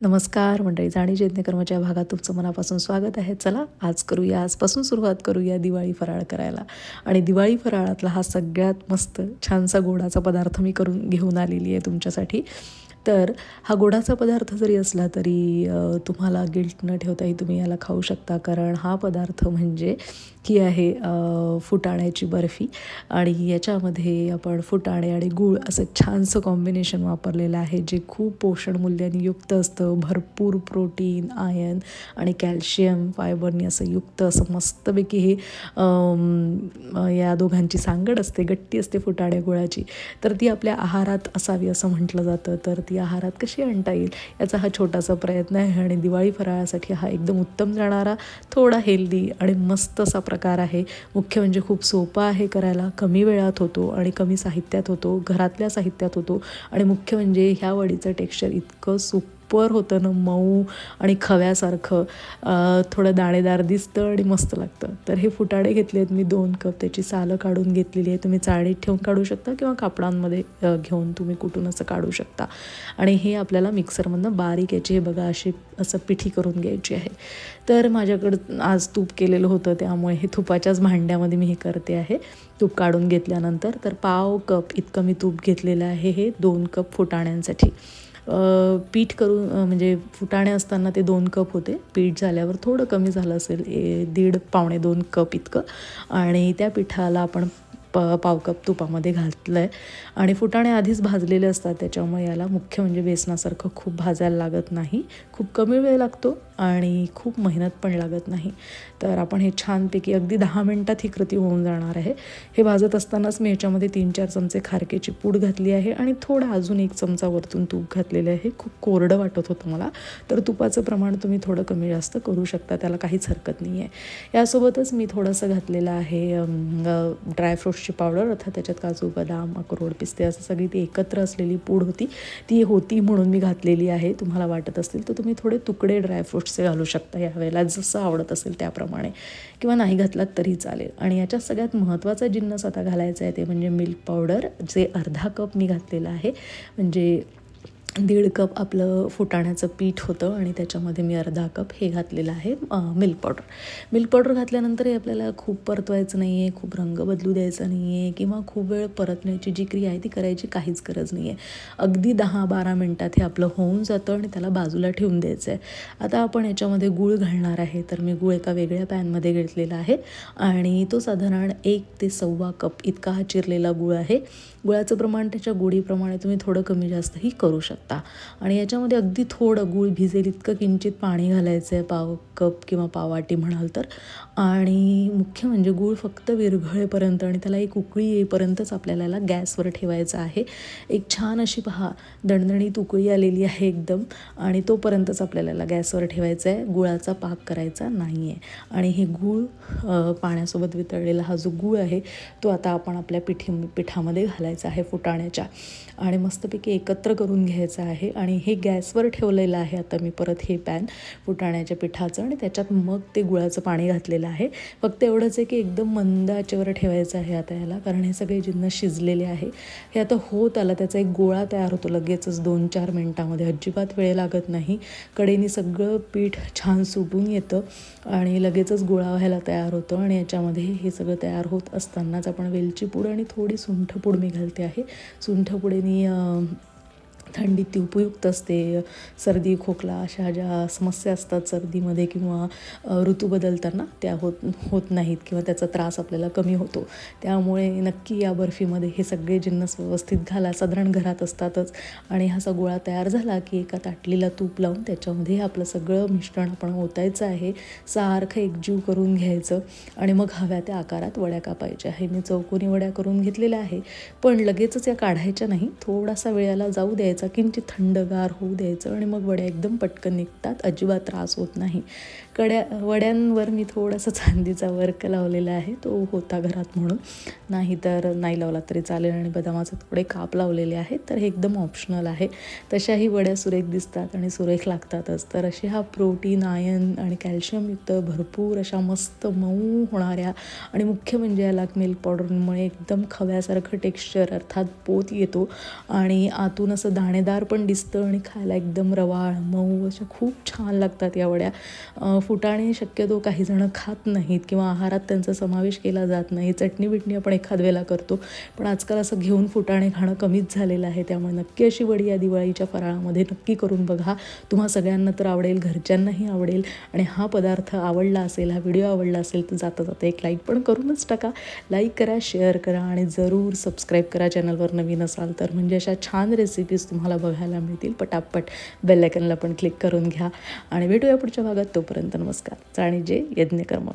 नमस्कार मंडळी जाणी चैतन्यकर्माच्या भागात तुमचं मनापासून स्वागत आहे. चला आज करूया आजपासून सुरुवात करूया दिवाळी फराळ करायला. आणि दिवाळी फराळातला हा सगळ्यात मस्त छानसा गोडाचा पदार्थ मी करून घेऊन आलेली आहे तुमच्यासाठी. तर हा गोडाचा पदार्थ जरी असला तरी तुम्हाला गिल्ट न ठेवताही तुम्ही याला खाऊ शकता. कारण हा पदार्थ म्हणजे ही आहे फुटाण्याची बर्फी. आणि याच्यामध्ये आपण फुटाणे आणि गूळ असं छानसं कॉम्बिनेशन वापरलेलं आहे जे खूप पोषण मूल्याने युक्त असतं. भरपूर प्रोटीन आयन आणि कॅल्शियम फायबरनी असं युक्त असं मस्तपैकी हे या दोघांची सांगड असते गट्टी असते फुटाणे गुळाची. तर ती आपल्या आहारात असावी असं म्हटलं जातं. तर ती आहारात कशी आणता येईल याचा हा छोटासा प्रयत्न आहे आणि दिवाळी फराळासाठी हा एकदम उत्तम जाणारा थोडा हेल्दी आणि मस्त असा प्रकार आहे. मुख्य म्हणजे खूप सोपा आहे करायला. कमी वेळात होतो आणि कमी साहित्यात होतो घरातल्या साहित्यात होतो. आणि मुख्य म्हणजे ह्या वडीचं टेक्स्चर इतकं सुपर होतं ना मऊ आणि खव्यासारखं. थोडं दाणेदार दिसतं आणि मस्त लागतं. तर हे फुटाडे घेतले आहेत मी दोन कप. त्याची सालं काढून घेतलेली आहे. तुम्ही चाळीत ठेवून काढू शकता किंवा कापडांमध्ये घेऊन तुम्ही कुठून असं काढू शकता. आणि हे आपल्याला मिक्सरमधनं बारीक याची हे बघा अशी असं पिठी करून घ्यायची आहे. तर माझ्याकडं आज तूप केलेलं होतं त्यामुळे हे तुपाच्याच भांड्यामध्ये मी हे करते आहे. तूप काढून घेतल्यानंतर तर पाव कप इतकं मी तूप घेतलेलं आहे हे दोन कप फुटाण्यांसाठी. पीठ करून म्हणजे फुटाणे असताना ते दोन कप होते. पीठ झाल्यावर थोडं कमी झालं असेल ए दीड पावणे दोन कप इतकं. आणि त्या पिठाला आपण प पाव कप तुपामध्ये घातलं आहे आणि फुटाणे आधीच भाजलेले असतात त्याच्यामुळे याला मुख्य म्हणजे बेसनासारखं खूप भाजायला लागत नाही. खूप कमी वेळ लागतो आणि खूप मेहनत पण लागत नाही. तर आपण हे छानपैकी अगदी दहा मिनटात ही कृती होऊन जाणार आहे. हे भाजत असतानाच मी ह्याच्यामध्ये तीन चार चमचे खारकेची पूड घातली आहे आणि थोडं अजून एक चमचा वरतून तूप घातलेले आहे. खूप कोरडं वाटत होतं मला. तर तुपाचं प्रमाण तुम्ही थोडं कमी जास्त करू शकता त्याला काहीच हरकत नाही आहे यासोबतच मी थोडंसं घातलेलं आहे ड्रायफ्रूट्सची पावडर अर्थात त्याच्यात काजू बदाम अक्रोड पिस्ते असं सगळी ती एकत्र असलेली पूड होती. ती होती म्हणून मी घातलेली आहे. तुम्हाला वाटत असतील तर तुम्ही थोडे तुकडे ड्रायफ्रूट्सचे घालू शकता यावेळेला जसं आवडत असेल त्याप्रमाणे. किंवा नाही घातलात तरी चालेल. आणि याच्यात सगळ्यात महत्त्वाचा जिन्नस आता घालायचा आहे ते म्हणजे मिल्क पावडर जे अर्धा कप मी घातलेलं आहे. म्हणजे दीड कप आपलं फुटाण्याचं पीठ होतं आणि त्याच्यामध्ये मी अर्धा कप हे घातलेलं आहे मिल्क पावडर मिल्क पावडर घातल्यानंतरही आपल्याला खूप परतवायचं नाही आहे खूप रंग बदलू द्यायचा नाही आहे किंवा खूप वेळ परतण्याची जी क्रिया आहे ती करायची काहीच गरज नाही आहे अगदी दहा बारा मिनटात हे आपलं होऊन जातं आणि त्याला बाजूला ठेवून द्यायचं आहे आता आपण याच्यामध्ये गूळ घालणार आहे तर मी गूळ एका वेगळ्या पॅनमध्ये घेतलेला आहे आणि तो साधारण एक ते सव्वा कप इतका हा चिरलेला गूळ आहे. गुळाचं प्रमाण त्याच्या गोडीप्रमाणे तुम्ही थोडं कमी जास्तही करू शकता. आणि याच्यामध्ये अगदी थोडं गूळ भिजेल इतकं किंचित पाणी घालायचं आहे पाव कप किंवा पावाटी म्हणाल तर. आणि मुख्य म्हणजे गूळ फक्त विरघळेपर्यंत आणि त्याला एक उकळी येईपर्यंतच आपल्याला याला गॅसवर ठेवायचं आहे. एक छान अशी पहा दणदणीत उकळी आलेली आहे एकदम. आणि तोपर्यंतच आपल्याला याला गॅसवर ठेवायचं आहे. गुळाचा पाक करायचा नाही आहे आणि हे गूळ पाण्यासोबत वितळलेला हा जो गूळ आहे तो आता आपण आपल्या पिठी पिठामध्ये घालायचा आहे फुटाण्याच्या. आणि मस्तपैकी एकत्र करून घ्यायचं आहे. आणि हे गॅसवर ठेवलेलं आहे आता मी परत हे पॅन फुटाण्याच्या पिठाचं. आणि त्याच्यात मग ते गुळाचं पाणी घातलेलं आहे. फक्त एवढंच आहे की एकदम मंद आचेवर ठेवायचं आहे आता याला. कारण हे सगळे जिन्न शिजलेले आहे. हे आता होत आलं. त्याचा एक गोळा तयार होतो लगेचच. दोन चार मिनटामध्ये. अजिबात वेळ लागत नाही. कडेने सगळं पीठ छान सुटून येतं. आणि लगेचच गोळा व्हायला तयार होतं. आणि याच्यामध्ये हे सगळं तयार होत असतानाच आपण वेलची पूड आणि थोडी सुंठ पूड मी घालते आहे. सुंठ थंडी थंडीत ती उपयुक्त असते. सर्दी खोकला अशा ज्या समस्या असतात सर्दीमध्ये किंवा ऋतू बदलताना त्या होत होत नाहीत किंवा त्याचा त्रास आपल्याला कमी होतो. त्यामुळे नक्की या बर्फीमध्ये हे सगळे जिन्नस व्यवस्थित घाला. साधारण घरात असतातच आणि हा असा गोळा तयार झाला की एका ताटलीला तूप लावून त्याच्यामध्ये हे आपलं सगळं मिश्रण आपण ओतायचं आहे. सारखं एकजीव करून घ्यायचं आणि मग हव्या त्या आकारात वड्या कापायच्या. आहे मी चौकोनी वड्या करून घेतलेल्या आहे. पण लगेचच या काढायच्या नाही. थोडासा वेळाला जाऊ द्यायचं. किंचित थंडगार होऊ द्यायचं आणि मग वड्या एकदम पटकन निघतात. अजिबात त्रास होत नाही. कड्या वड्यांवर मी थोडासा चांदीचा वर्क लावलेला आहे. तो होता घरात म्हणून. नाही तर नाही लावला तरी चालेल आणि बदामाचे थोडे काप लावलेले आहेत. तर हे एकदम ऑप्शनल आहे. तशाही वड्या सुरेख दिसतात आणि सुरेख लागतातच. तर असे हा प्रोटीन आयन आणि कॅल्शियमयुक्त भरपूर अशा मस्त मऊ होणाऱ्या आणि मुख्य म्हणजे याला मिल्क पावडरमुळे एकदम खव्यासारखं टेक्स्चर अर्थात पोत येतो आणि आतून असं दाणेदार पण दिसतं आणि खायला एकदम रवाळ मऊ अशा खूप छान लागतात या वड्या. फुटाणे शक्यतो काही जणं खात नाहीत किंवा आहारात त्यांचा समावेश केला जात नाही. चटणी बिटणी आपण एखाद वेळेला करतो. पण आजकाल असं घेऊन फुटाणे खाणं कमीच झालेलं आहे. त्यामुळे नक्की अशी वडी या दिवाळीच्या फराळामध्ये नक्की करून बघा. तुम्हा सगळ्यांना तर आवडेल घरच्यांनाही आवडेल आणि हा पदार्थ आवडला असेल हा व्हिडिओ आवडला असेल तर जाता जाता एक लाईक पण करूनच टाका. लाईक करा शेअर करा आणि जरूर सबस्क्राईब करा चॅनलवर नवीन असाल तर. म्हणजे अशा छान रेसिपीज तुम्हाला बघायला मिळतील. पटापट बेलायकनला पण क्लिक करून घ्या. आणि भेटूया पुढच्या भागात. तोपर्यंत नमस्कार. चाणी जे यज्ञकर्म.